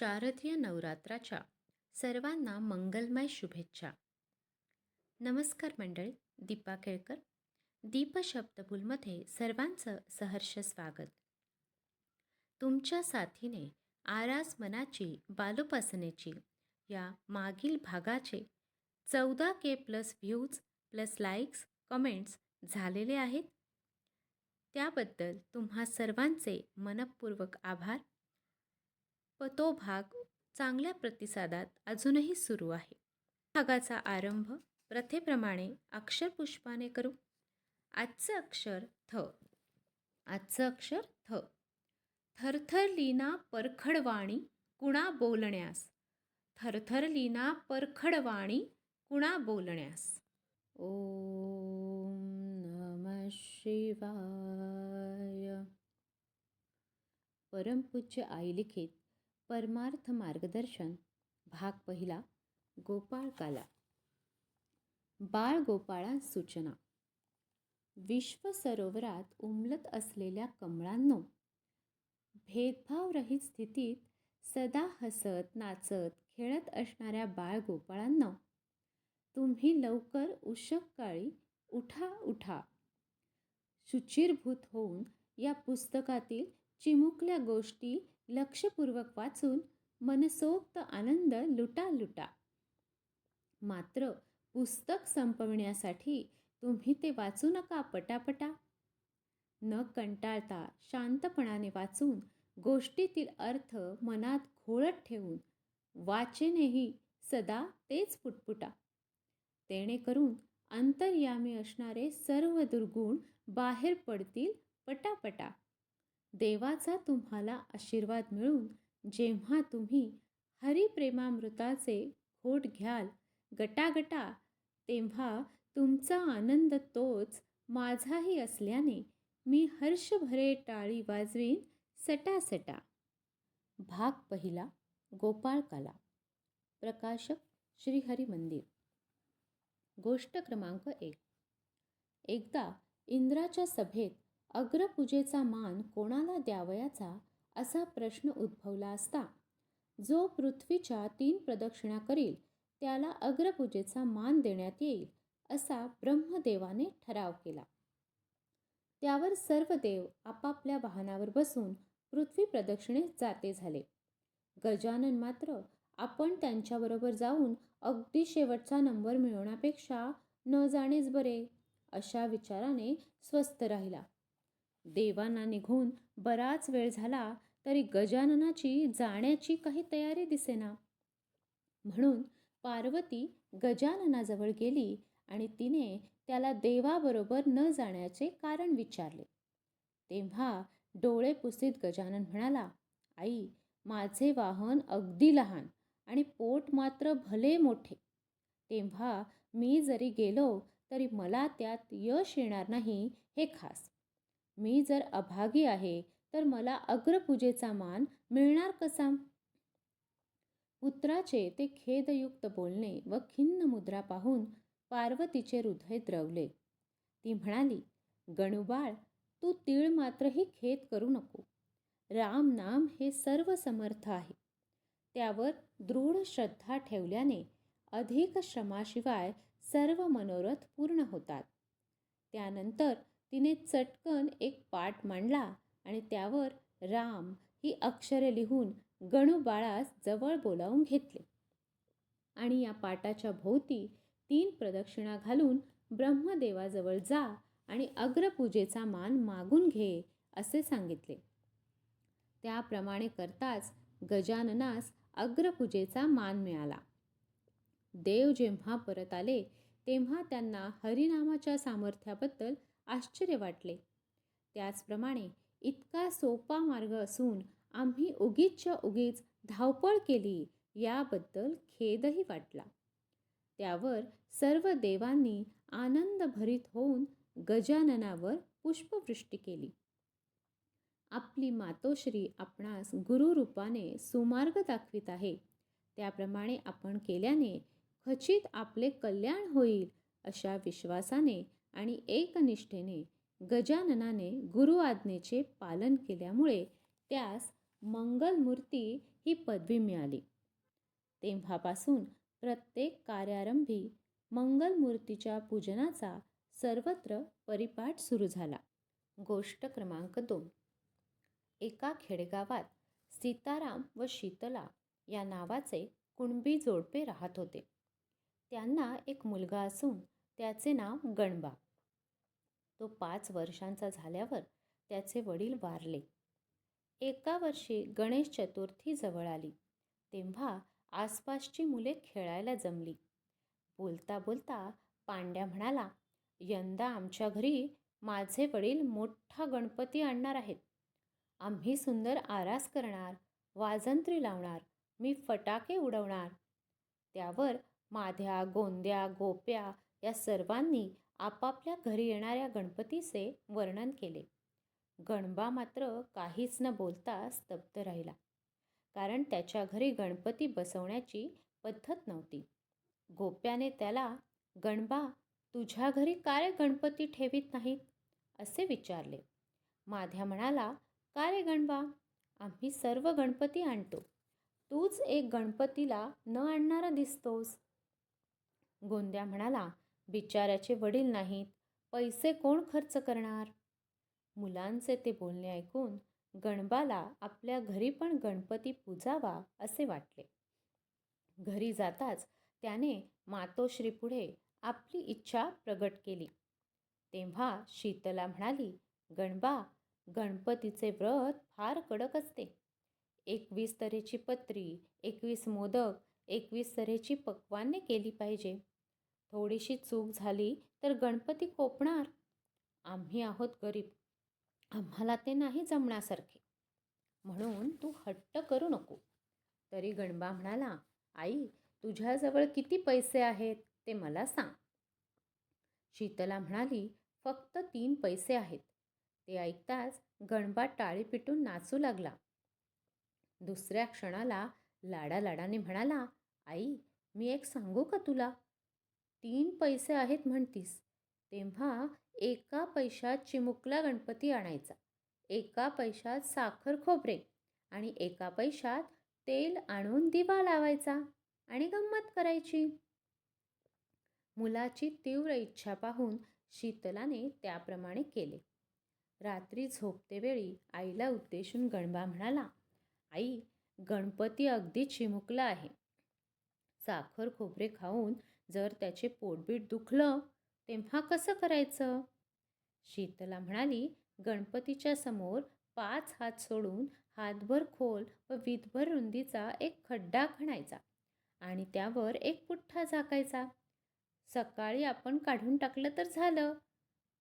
शारदीय नवरात्राच्या सर्वांना मंगलमय शुभेच्छा. नमस्कार मंडळी दीपा केळकर दीपशब्दबुलमध्ये सर्वांचं सहर्ष स्वागत. तुमच्या साथीने आरास मनाची बालोपासनेची या मागील भागाचे चौदा K plus views plus likes comments झालेले आहेत. त्याबद्दल तुम्हा सर्वांचे मनपूर्वक आभार. व तो भाग चांगल्या प्रतिसादात अजूनही सुरू आहे. भागाचा आरंभ प्रथेप्रमाणे अक्षरपुष्पाने करू. आजचं अक्षर थ. आजचं अक्षर थ. थरथरलीना परखडवाणी कुणा बोलण्यास. थरथरलीना परखडवाणी कुणा बोलण्यास. ओम नम शिवाय. परमपूज्य आई लिखित परमार्थ मार्गदर्शन भाग पहिला गोपाळ काला बाळ गोपाळा सूचना. विश्व सरोवरात उमलत असलेल्या कमळांनो भेदभावरहित स्थितीत सदा हसत नाचत खेळत असणाऱ्या बाळ गोपाळांना तुम्ही लवकर उशक काळी उठा उठा. शुचिरभूत होऊन या पुस्तकातील चिमुकल्या गोष्टी लक्षपूर्वक वाचून मनसोक्त आनंद लुटा लुटा मात्र पुस्तक संपवण्यासाठी तुम्ही ते वाचू नका पटापटा. न कंटाळता शांतपणाने वाचून गोष्टीतील अर्थ मनात घोळत ठेवून वाचेनेही सदा तेच पुटपुटा. तेणेकरून अंतर्यामी असणारे सर्व दुर्गुण बाहेर पडतील पटापटा. देवाचा तुम्हाला आशीर्वाद मिळून जेव्हा तुम्ही हरिप्रेमामृताचे घोट घ्याल गटागटा तेव्हा तुमचा आनंद तोच माझाही असल्याने मी हर्षभरे टाळी वाजवीन सटासटा. भाग पहिला गोपाळकाला. प्रकाशक श्रीहरी मंदिर. गोष्ट क्रमांक एक. एकदा इंद्राच्या सभेत अग्रपूजेचा मान कोणाला द्यावयाचा असा प्रश्न उद्भवला असता. जो पृथ्वीच्या तीन प्रदक्षिणा करील त्याला अग्रपूजेचा मान देण्यात येईल असा ब्रह्मदेवाने ठराव केला. त्यावर सर्व देव आपापल्या वाहनावर बसून पृथ्वी प्रदक्षिणे जाते झाले. गजानन मात्र आपण त्यांच्याबरोबर जाऊन अगदी शेवटचा नंबर मिळवण्यापेक्षा न जाणेच बरे अशा विचाराने स्वस्थ राहिला. देवांना निघून बराच वेळ झाला तरी गजाननाची जाण्याची काही तयारी दिसेना. म्हणून पार्वती गजाननाजवळ गेली आणि तिने त्याला देवाबरोबर न जाण्याचे कारण विचारले. तेव्हा डोळे पुसित गजानन म्हणाला आई माझे वाहन अगदी लहान आणि पोट मात्र भले मोठे. तेव्हा मी जरी गेलो तरी मला त्यात यश येणार नाही हे खास. मी जर अभागी आहे तर मला अग्रपूजेचा मान मिळणार कसा? पुत्राचे ते खेदयुक्त बोलणे व खिन्न मुद्रा पाहून पार्वतीचे हृदय द्रवले. ती म्हणाली गणुबाळ तू तीळ मात्रही खेद करू नको. राम नाम हे सर्व समर्थ आहे. त्यावर दृढ श्रद्धा ठेवल्याने अधिक श्रमाशिवाय सर्व मनोरथ पूर्ण होतात. त्यानंतर तिने चटकन एक पाठ मांडला आणि त्यावर राम ही अक्षरे लिहून गणुबाळास जवळ बोलावून घेतले. आणि या पाटाच्या भोवती तीन प्रदक्षिणा घालून ब्रह्मदेवाजवळ जा आणि अग्रपूजेचा मान मागून घे असे सांगितले. त्याप्रमाणे करताच गजाननास अग्रपूजेचा मान मिळाला. देव जेव्हा परत आले तेव्हा त्यांना हरिनामाच्या सामर्थ्याबद्दल आश्चर्य वाटले. त्याचप्रमाणे इतका सोपा मार्ग असून आम्ही उगीचच्या उगीच धावपळ केली याबद्दल खेदही वाटला. त्यावर सर्व देवांनी आनंदभरीत होऊन गजाननावर पुष्पवृष्टी केली. आपली मातोश्री आपणास गुरुरूपाने सुमार्ग दाखवित आहे. त्याप्रमाणे आपण केल्याने खचित आपले कल्याण होईल अशा विश्वासाने आणि एकनिष्ठेने गजाननाने गुरु आज्ञेचे पालन केल्यामुळे त्यास मंगलमूर्ती ही पदवी मिळाली. तेव्हापासून प्रत्येक कार्यारंभी मंगलमूर्तीच्या पूजनाचा सर्वत्र परिपाठ सुरू झाला. गोष्ट क्रमांक दोन. एका खेडेगावात सीताराम व शीतला या नावाचे कुणबी जोडपे राहत होते. त्यांना एक मुलगा असून त्याचे नाव गणबा. तो पाच वर्षांचा झाल्यावर त्याचे वडील वारले. एका वर्षी गणेश चतुर्थी जवळ आली. तेव्हा आसपासची मुले खेळायला जमली. बोलता बोलता पांड्या म्हणाला यंदा आमच्या घरी माझे वडील मोठा गणपती आणणार आहेत. आम्ही सुंदर आरास करणार वाजंत्री लावणार मी फटाके उडवणार. त्यावर माध्या गोंद्या गोप्या या सर्वांनी आपापल्या घरी येणाऱ्या गणपतीचे वर्णन केले. गणबा मात्र काहीच न बोलता स्तब्ध राहिला. कारण त्याच्या घरी गणपती बसवण्याची पद्धत नव्हती. गोप्याने त्याला गणबा तुझ्या घरी काय गणपती ठेवीत नाहीत? असे विचारले. माध्या म्हणाला का रे गणबा आम्ही सर्व गणपती आणतो. तूच एक गणपतीला न आणणारा दिसतोस. गोंद्या म्हणाला बिचाऱ्याचे वडील नाहीत पैसे कोण खर्च करणार? मुलांचे ते बोलणे ऐकून गणबाला आपल्या घरी पण गणपती पूजावा असे वाटले. घरी जाताच त्याने मातोश्रीपुढे आपली इच्छा प्रगट केली. तेव्हा शीतला म्हणाली गणबा गणपतीचे व्रत फार कडक असते. एकवीस तऱ्हेची पत्री एकवीस मोदक एकवीस तऱ्हेची पक्वान्ने केली पाहिजे. थोडीशी चूक झाली तर गणपती कोपणार? आम्ही आहोत गरीब. आम्हाला ते नाही जमण्यासारखे. म्हणून तू हट्ट करू नको. तरी गणबा म्हणाला आई तुझ्याजवळ किती पैसे आहेत ते मला सांग. शीतला म्हणाली फक्त तीन पैसे आहेत. ते ऐकताच गणबा टाळी पिटून नाचू लागला. दुसऱ्या क्षणाला लाडा लाडाने म्हणाला आई मी एक सांगू का तुला? तीन पैसे आहेत म्हणतीस. तेव्हा एका पैशात चिमुकला गणपती आणायचा. एका पैशात साखर खोबरे आणि एका पैशात तेल आणून दिवा लावायचा आणि गंमत करायची. मुलाची तीव्र इच्छा पाहून शीतलाने त्याप्रमाणे केले. रात्री झोपतेवेळी आईला उद्देशून गणबा म्हणाला आई गणपती अगदी चिमुकला आहे. साखर खोबरे खाऊन जर त्याचे पोटबीट दुखलं तेव्हा कसं करायचं? शीतला म्हणाली गणपतीच्या समोर पाच हात सोडून हातभर खोल व विधभर रुंदीचा एक खड्डा खणायचा आणि त्यावर एक पुठ्ठा झाकायचा. सकाळी आपण काढून टाकलं तर झालं.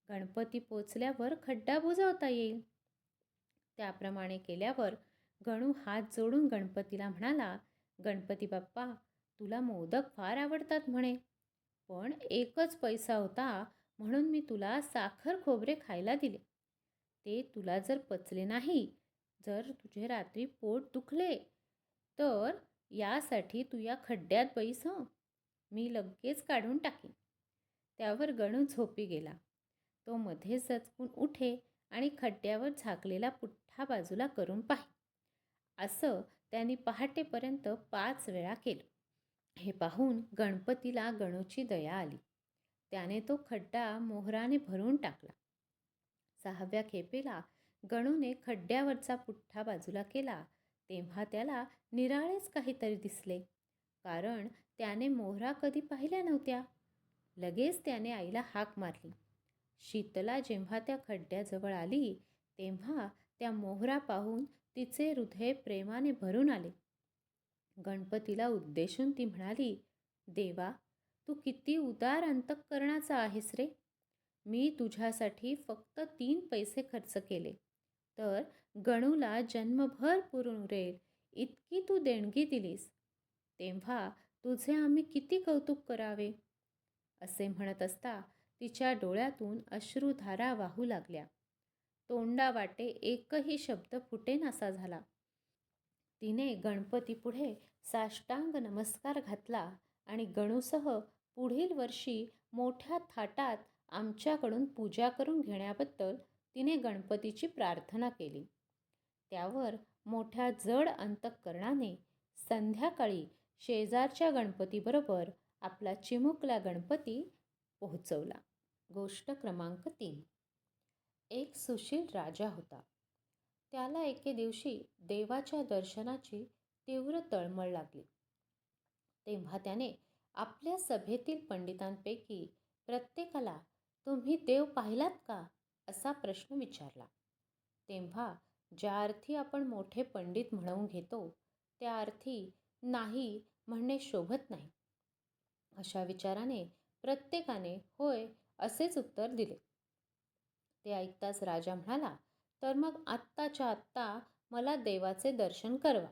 गणपती पोचल्यावर खड्डा बुजवता येईल. त्याप्रमाणे केल्यावर गणू हात जोडून गणपतीला म्हणाला गणपती बाप्पा तुला मोदक फार आवडतात म्हणे. पण एकच पैसा होता म्हणून मी तुला साखर खोबरे खायला दिले. ते तुला जर पचले नाही जर तुझे रात्री पोट दुखले तर यासाठी तू या खड्ड्यात बैस हं. मी लगेच काढून टाकीन. त्यावर गणू झोपी गेला. तो मध्ये जचकून उठे आणि खड्ड्यावर झाकलेला पुठ्ठा बाजूला करून पाहि. असं त्यांनी पहाटेपर्यंत पाच वेळा केलं. हे पाहून गणपतीला गणूची दया आली. त्याने तो खड्डा मोहराने भरून टाकला. सहाव्या खेपेला गणूने खड्ड्यावरचा पुठ्ठा बाजूला केला तेव्हा त्याला निराळेच काहीतरी दिसले. कारण त्याने मोहरा कधी पाहिल्या नव्हत्या. लगेच त्याने आईला हाक मारली. शीतला जेव्हा त्या खड्ड्याजवळ आली तेव्हा त्या मोहरा पाहून तिचे हृदय प्रेमाने भरून आले. गणपतीला उद्देशून ती म्हणाली देवा तू किती उदार अंतःकरणाचा आहेस रे. मी तुझ्यासाठी फक्त तीन पैसे खर्च केले. तर गणूला जन्मभर पुरून उरेल इतकी तू देणगी दिलीस. तेव्हा तुझे आम्ही किती कौतुक करावे असे म्हणत असता तिच्या डोळ्यातून अश्रुधारा वाहू लागल्या. तोंडावाटे एकही शब्द फुटेनासा झाला. तिने गणपतीपुढे साष्टांग नमस्कार घातला आणि गणूसह पुढील वर्षी मोठ्या थाटात आमच्याकडून पूजा करून घेण्याबद्दल तिने गणपतीची प्रार्थना केली. त्यावर मोठ्या जड अंतःकरणाने संध्याकाळी शेजारच्या गणपतीबरोबर आपला चिमुकला गणपती पोहोचवला. गोष्ट क्रमांक तीन. एक सुशील राजा होता. त्याला एके दिवशी देवाच्या दर्शनाची तीव्र तळमळ लागली. तेव्हा त्याने आपल्या सभेतील पंडितांपैकी प्रत्येकाला तुम्ही देव पाहिलात का? असा प्रश्न विचारला. तेव्हा ज्या अर्थी आपण मोठे पंडित म्हणवून घेतो त्या अर्थी नाही म्हणणे शोभत नाही. अशा विचाराने प्रत्येकाने होय असेच उत्तर दिले. ते ऐकताच राजा म्हणाला तर मग आत्ताच्या आत्ता मला देवाचे दर्शन करवा.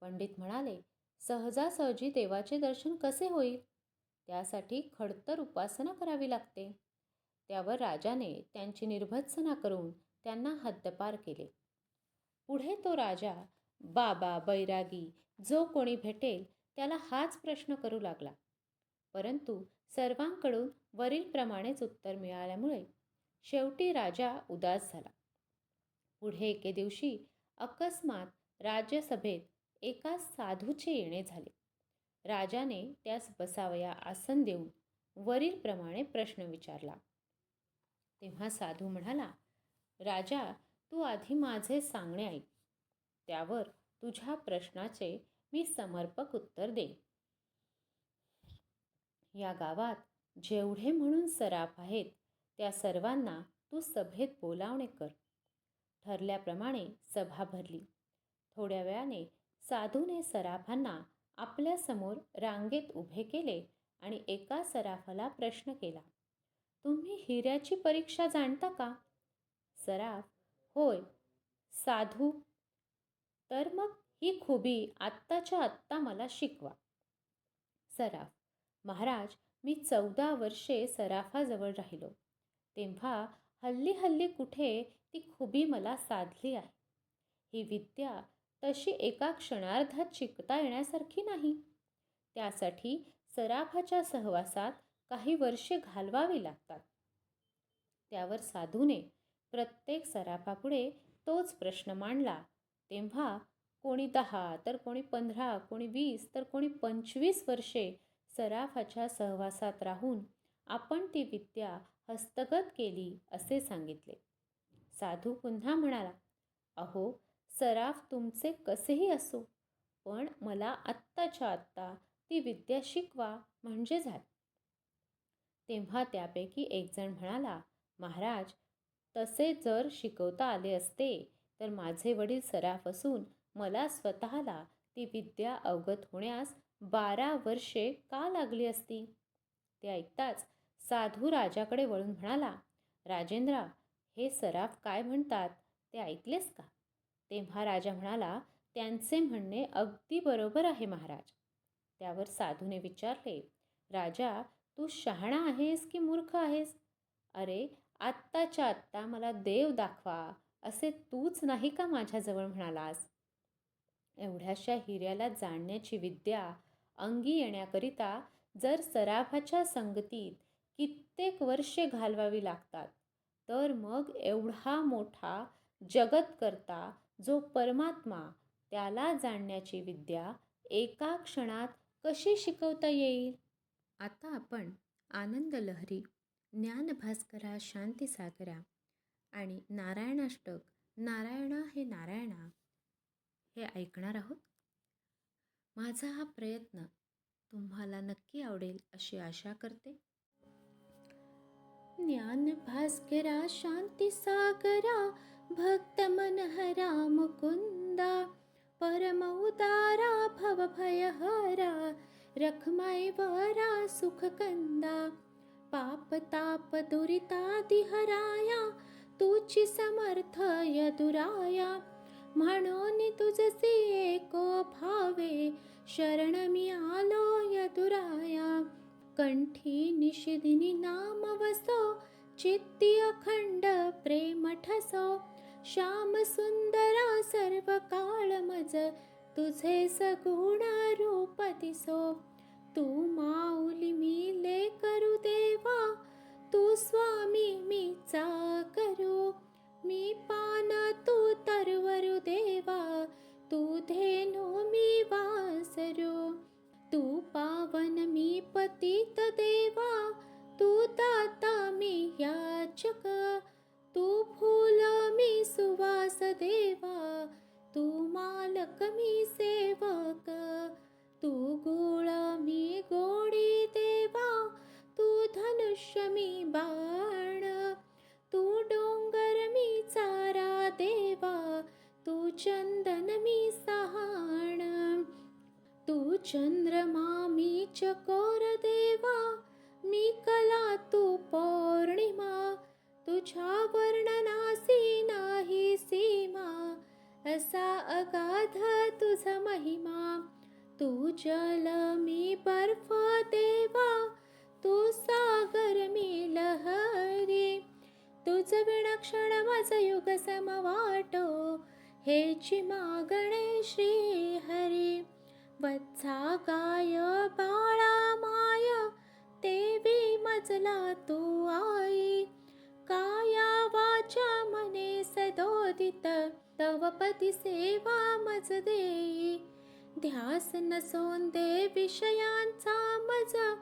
पंडित म्हणाले सहजासहजी देवाचे दर्शन कसे होईल? त्यासाठी खडतर उपासना करावी लागते. त्यावर राजाने त्यांची निर्भत्सना करून त्यांना हद्दपार केले. पुढे तो राजा बाबा बैरागी जो कोणी भेटेल त्याला हाच प्रश्न करू लागला. परंतु सर्वांकडून वरीलप्रमाणेच उत्तर मिळाल्यामुळे शेवटी राजा उदास झाला. पुढे एके दिवशी अकस्मात राज्यसभेत एका साधूचे येणे झाले. राजाने त्यास बसावया आसन देऊन वरीलप्रमाणे प्रश्न विचारला. तेव्हा साधू म्हणाला राजा तू आधी माझे सांगणे ऐक. त्यावर तुझ्या प्रश्नाचे मी समर्पक उत्तर दे या गावात जेवढे म्हणून सराफ आहेत त्या सर्वांना तू सभेत बोलावणे कर. ठरल्याप्रमाणे सभा भरली. थोड्या वेळाने साधूने सराफांना आपल्यासमोर रांगेत उभे केले आणि एका सराफाला प्रश्न केला तुम्ही हिऱ्याची परीक्षा जाणता का? सराफ होय. साधू तर मग ही खुबी आत्ताच्या आत्ता मला शिकवा. सराफ महाराज मी चौदा वर्षे सराफाजवळ राहिलो. तेव्हा हल्ली हल्ली कुठे ती खुबी मला साधली आहे. ही विद्या तशी एका क्षणार्धात शिकता येण्यासारखी नाही. त्यासाठी सराफाच्या सहवासात काही वर्षे घालवावी लागतात. त्यावर साधूने प्रत्येक सराफापुढे तोच प्रश्न मांडला. तेव्हा कोणी दहा तर कोणी पंधरा कोणी वीस तर कोणी पंचवीस वर्षे सराफाच्या सहवासात राहून आपण ती विद्या हस्तगत केली असे सांगितले. साधू पुन्हा म्हणाला अहो सराफ तुमचे कसेही असो पण मला आत्ताच्या आत्ता ती विद्या शिकवा म्हणजे झाले. तेव्हा त्यापैकी एकजण म्हणाला महाराज तसे जर शिकवता आले असते तर माझे वडील सराफ असून मला स्वतःला ती विद्या अवगत होण्यास बारा वर्षे का लागली असती? ते ऐकताच साधू राजाकडे वळून म्हणाला राजेंद्रा हे सराफ काय म्हणतात ते ऐकलेस का? तेव्हा राजा म्हणाला त्यांचे म्हणणे अगदी बरोबर आहे महाराज. त्यावर साधूने विचारले राजा तू शहाणा आहेस की मूर्ख आहेस? अरे आत्ताच्या आत्ता मला देव दाखवा असे तूच नाही का माझ्याजवळ म्हणालास? एवढ्याशा हिऱ्याला जाणण्याची विद्या अंगी येण्याकरिता जर सराफाच्या संगतीत कित्येक वर्षे घालवावी लागतात तर मग एवढा मोठा जगत करता जो परमात्मा त्याला जाणण्याची विद्या एका क्षणात कशी शिकवता येईल? आता आपण आनंद लहरी ज्ञानभास्करा शांतीसागरा आणि नारायणाष्टक नारायणा हे नारायणा हे ऐकणार आहोत? माझा हा प्रयत्न तुम्हाला नक्की आवडेल अशी आशा करते. ज्ञान भास्करा शांती सागरा मुकुंदा परम उदारा भवभयहरा रखमाय वरा सुखकंदा पाप ताप दुरितादिहराया तुची समर्थ यदुराया। म्हणून तुझसे एको भावे शरण मी आलो यदुराया। कंठी निषिदिनी नाम वसो चित्ती अखंड प्रेम ठसो। श्याम सुंदरा सर्व काळ मज तुझे सगुण रूप दिसो. तू माऊली मी ले करू देवा तू स्वामी मीचा करू. मी पान तू तरवरू देवा तू धेनु मी वासरू. तू पावन मी पतित देवा तू दाता मी याचक. तू फूल मी सुवास देवा तू मालक मी सेवक तू गुळ मी गोडी देवा तू धनुष्य मी बाण तू डोंगर मी चारा देवा तू चंदन मी सहाण तू चंद्रमा मी चको जल मी बर्फ देवा तू सागर मी लहरी. तुझ विणक्षण माझ युग समवाटो हेची मागणे श्री हरी वत्सा गाय बाळा माय देवी मजला तू आई. काया वाचा मने सदोदित तव पती सेवा मज देई. ध्यास नसोन दे विषयांचा मज.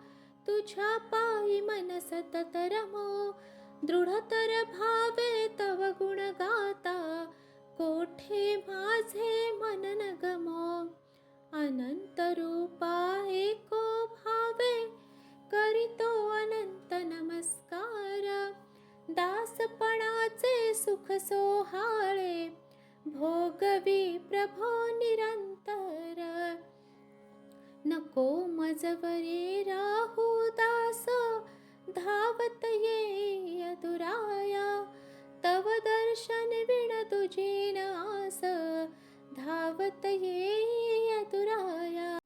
तुझ्या पायी मन सतत रमो. दृढतर भावे तव गुण गाता. कोठे माझे मन नगमो? अनंत रूपा एको भावे. करितो अनंत नमस्कार. दासपणाचे सुख सोहाळे. भोगवी प्रभो निरंतर नको मजवरे राहू दास धावत ये दुराया तव दर्शन विण तुझे नास धावत ये दुराया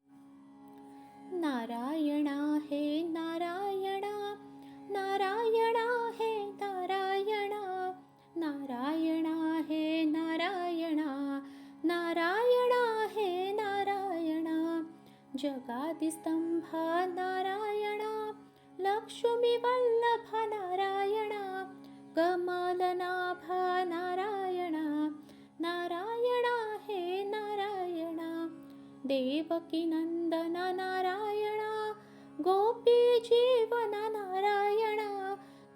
नारायणा हे नारायणा नारायणा हे नारायणा. नारायणा हे नारायणा नारायणा हे जगादिस्तंभा नारायणा लक्ष्मी वल्लभा नारायणा कमालनाभा नारायणा नारायणा हे नारायणा देवकी नंदन नारायणा गोपी जीवन नारायणा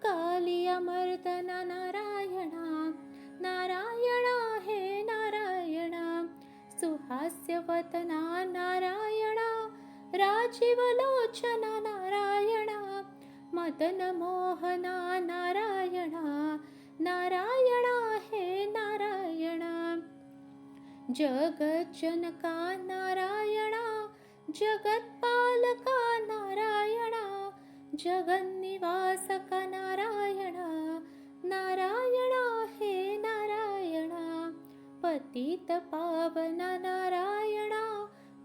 कालियमर्दन नारायणा नारायणा हे नारायणा सुहास्यवतना नारायणा राजीवलोचन नारायणा मदन मोहना नारायणा नारायणा हे नारायणा। जगज्जनका नारायणा जगत्पालका नारायणा जगन्निवासका नारायणा नारायणा हे नारायणा पतित पावना नारायणा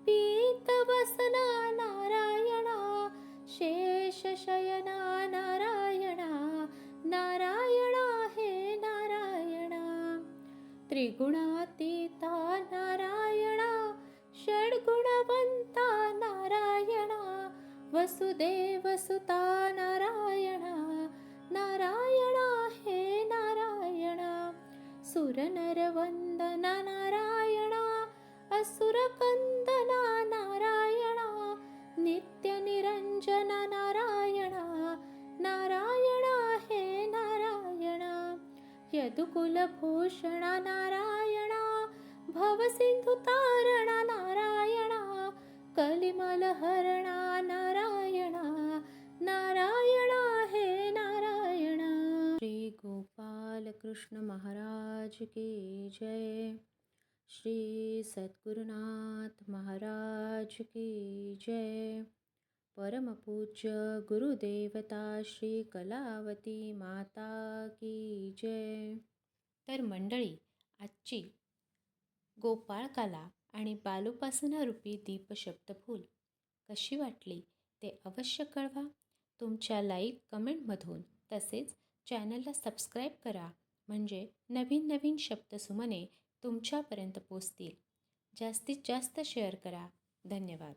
पीतवसना नारायणा शेषशयना नारायणा नारायणा हे नारायणा। त्रिगुणातीता नारायणा षड्गुणवंता नारायणा वसुदेवसुता नारायणा नारायणा हे नारायणा। सुरनरवन्दना नारायणा असुरकन्दना यदुकुलभूषणा नारायणा भवसिन्धुतारणा नारायणा कलिमलहरणा नारायणा नारायणा हे नारायणा। श्री गोपाल कृष्ण महाराज की जय। श्री सद्गुरुनाथ महाराज की जय। परमपूज्य गुरुदेवता श्री कलावती माता की जय. तर मंडळी आजची गोपाळकाला आणि बालोपासना रूपी दीपशब्दफूल कशी वाटली ते अवश्य कळवा. तुमच्या लाईक कमेंटमधून तसेच चॅनलला सबस्क्राईब करा म्हणजे नवीन नवीन शब्दसुमने तुमच्यापर्यंत पोचतील. जास्तीत जास्त शेअर करा. धन्यवाद.